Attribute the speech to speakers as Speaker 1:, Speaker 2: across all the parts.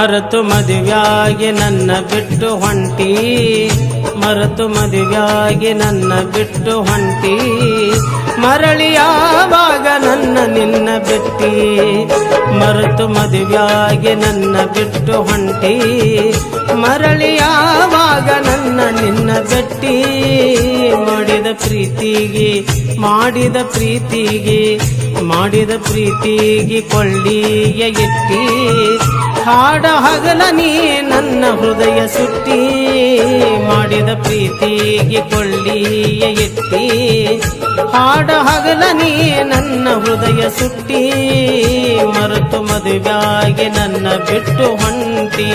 Speaker 1: ಮರೆತು ಮದುವೆಯಾಗಿ ನನ್ನ ಬಿಟ್ಟು ಹೊಂಟಿ. ಮರೆತು ಮದುವೆಯಾಗಿ ನನ್ನ ಬಿಟ್ಟು ಹೊಂಟಿ. ಮರಳಿ ಯಾವಾಗ ನನ್ನ ನಿನ್ನ ಬಿಟ್ಟಿ. ಮರೆತು ಮದುವೆಯಾಗಿ ನನ್ನ ಬಿಟ್ಟು ಹೊಂಟಿ. ಮರಳಿ ಯಾವಾಗ ನನ್ನ ನಿನ್ನ ಬೆಟ್ಟಿ. ಪ್ರೀತಿಗೆ, ಮಾಡಿದ ಪ್ರೀತಿಗೆ ಮಾಡಿದ ಪ್ರೀತಿಗೆ ಕೊಳ್ಳಿಯ ಎಟ್ಟಿ. ಹಾಡ ಹಗಲ ನೀ ನನ್ನ ಹೃದಯ ಸುಟ್ಟಿ, ಮಾಡಿದ ಪ್ರೀತಿಗೆ ಕೊಳ್ಳಿಯ ಎಟ್ಟಿ. ಹಾಡ ಹಗಲ ನೀ ನನ್ನ ಹೃದಯ ಸುಟ್ಟಿ, ಮರೆತು ಮದುವೆಯಾಗಿ ನನ್ನ ಬಿಟ್ಟು ಹೊಂಟಿ.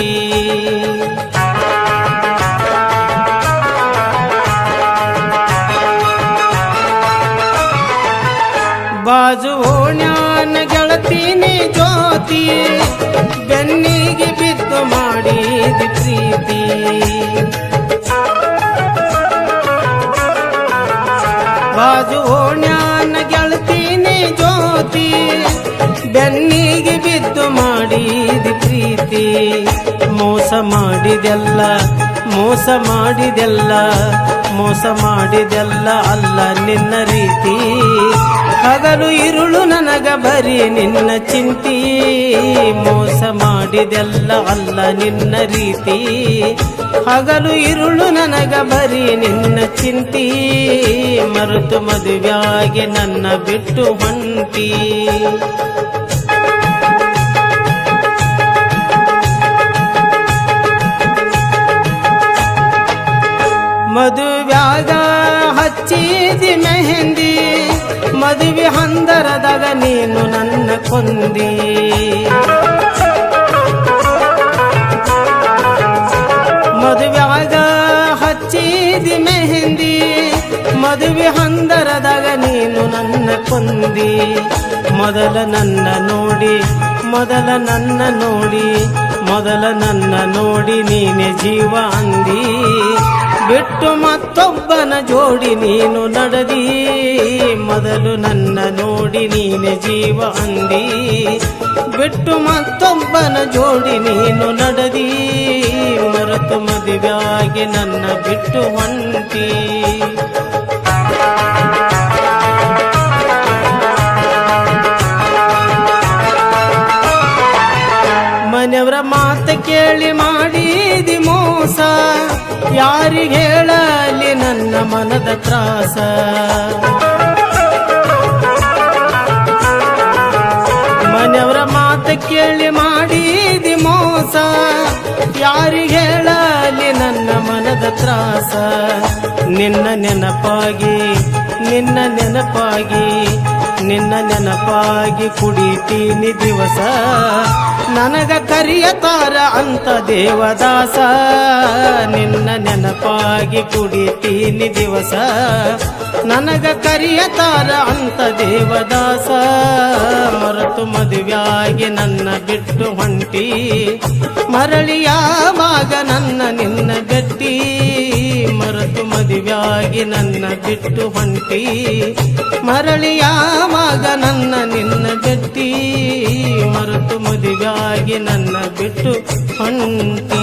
Speaker 1: ಬಾಜು ಓಣ್ಯಾನ ಗೆಳತೀನಿ ಜ್ಯೋತಿ, ಬೆನ್ನಿಗೆ ಬಿದ್ದು ಮಾಡಿ ಪ್ರೀತಿ. ಬಾಜು ಓಣ್ಯಾನ ಗೆಳತೀನಿ ಜ್ಯೋತಿ, ಬೆನ್ನಿಗೆ ಬಿದ್ದು ಮಾಡಿ ಪ್ರೀತಿ. ಮೋಸ ಮಾಡಿದೆಲ್ಲ ಮೋಸ ಮಾಡಿದೆಲ್ಲ ಮೋಸ ಮಾಡಿದೆಲ್ಲ ಅಲ್ಲ ನಿನ್ನ ರೀತಿ. ಹಗಲು ಇರುಳು ನನಗ ಬರೀ ನಿನ್ನ ಚಿಂತಿ. ಮೋಸ ಮಾಡಿದೆಲ್ಲ ಅಲ್ಲ ನಿನ್ನ ರೀತಿ. ಹಗಲು ಇರುಳು ನನಗ ಬರೀ ನಿನ್ನ ಚಿಂತಿ. ಮರೆತು ಮದುವೆಯಾಗಿ ನನ್ನ ಬಿಟ್ಟು ಹೊಂಟಿ. ಮದುವ್ಯಾಗ ಹಚ್ಚಿದಿ ಮೆಹಂದಿ, ಮದುವೆ ಹಂದರದಾಗ ನೀನು ನನ್ನ ಕೊಂದಿ. ಮದುವ್ಯಾಗ ಹಚ್ಚಿದಿ ಮೆಹಂದಿ, ಮದುವೆ ಹಂದರದಾಗ ನೀನು ನನ್ನ ಕೊಂದಿ. ಮೊದಲ ನನ್ನ ನೋಡಿ, ಮೊದಲ ನನ್ನ ನೋಡಿ, ಮೊದಲ ನನ್ನ ನೋಡಿ ನೀನೆ ಜೀವ ಅಂದಿ. ಬಿಟ್ಟು ಮತ್ತೊಬ್ಬನ ಜೋಡಿ ನೀನು ನಡೆದಿ. ಮೊದಲು ನನ್ನ ನೋಡಿ ನೀನೆ ಜೀವ ಅಂದಿ. ಬಿಟ್ಟು ಮತ್ತೊಬ್ಬನ ಜೋಡಿ ನೀನು ನಡೆದಿ. ಮರೆತು ಮದುವೆಯಾಗಿ ನನ್ನ ಬಿಟ್ಟು ಹೊಂಟಿ. ಮನೆಯವರ ಮಾತು ಕೇಳಿ ಮಾಡಿದಿ ಮೋಸ. ಯಾರಿಗೆ ಹೇಳಲಿ ನನ್ನ ಮನದ ತ್ರಾಸ? ಮನೆಯವರ ಮಾತು ಕೇಳಿ ಮಾಡಿದಿ ಮೋಸ. ಯಾರಿಗೆ ಹೇಳಲಿ ನನ್ನ ಮನದ ತ್ರಾಸ? ನಿನ್ನ ನೆನಪಾಗಿ ನಿನ್ನ ನೆನಪಾಗಿ ನಿನ್ನ ನೆನಪಾಗಿ ಕುಡಿತೀನಿ ದಿವಸ. ನನಗ ಕರಿಯತಾರ ಅಂತ ದೇವದಾಸ. ನಿನ್ನ ನೆನಪಾಗಿ ಕುಡಿತೀನಿ ದಿವಸ. ನನಗ ಕರಿಯತಾರ ಅಂತ ದೇವದಾಸ. ಮರೆತು ಮದುವೆಯಾಗಿ ನನ್ನ ಬಿಟ್ಟು ಹೊಂಟಿ. ಮರಳಿಯಾವಾಗ ನನ್ನ ನಿನ್ನ ಮದುವೆಯಾಗಿ ನನ್ನ ಬಿಟ್ಟು ಹೊಂಟಿ. ಮರಳಿ ಯಾವಾಗ ನನ್ನ ನಿನ್ನ ಗಟ್ಟಿ ಮರೆತು ಮುದಿಗಾಗಿ ನನ್ನ ಬಿಟ್ಟು ಹೊಂಟಿ.